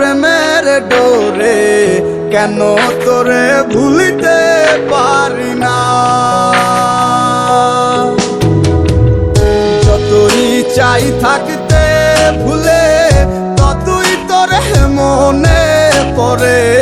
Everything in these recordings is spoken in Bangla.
প্রেমের ডোরে কেন তোরে ভুলিতে পারি না? যতই চাই থাকতে ভুলে, ততই তোরে মনে পড়ে।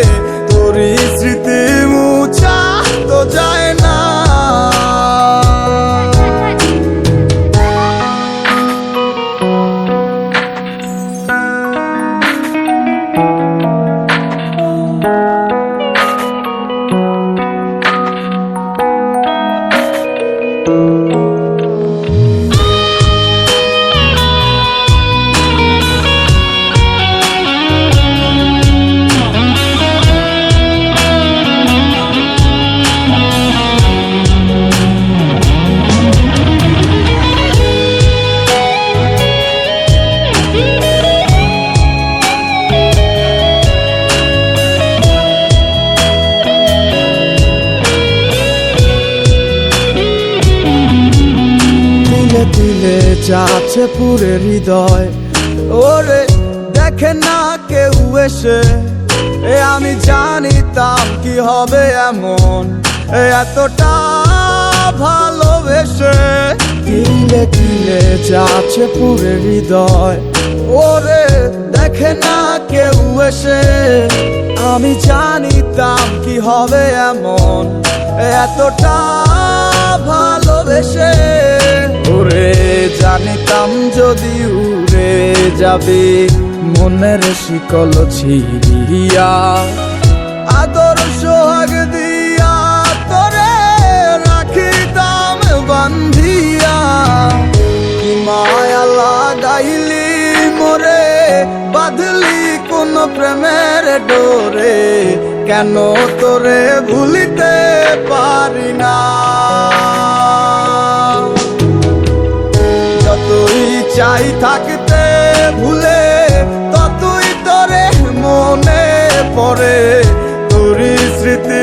দিলে দিলে যাচ্ছে পুরে হৃদয়। ওরে, দেখে না কেউ এসে। এ আমি জানিতাম কি হবে এমন। এতটা ভালোবেসে। দিলে দিলে যাচ্ছে পুরে হৃদয়। ওরে, দেখে না কেউ এসে। আমি জানিতাম কি হবে এমন। এতটা ভালোবেসে। উড়ে জানিতাম যদি উড়ে যাবে মনের শিকল ছিড়িয়া। আদর সোহাগ দিয়া তোরে রাখিতাম বান্ধিয়া। কি মায়া লাগাইলি মোরে বাঁধলি কোন প্রেমের ডোরে। কেন তোরে ভুলিতে পারি না? চাই থাকতে ভুলে ততই তোরে মনে পড়ে। তোরই স্মৃতি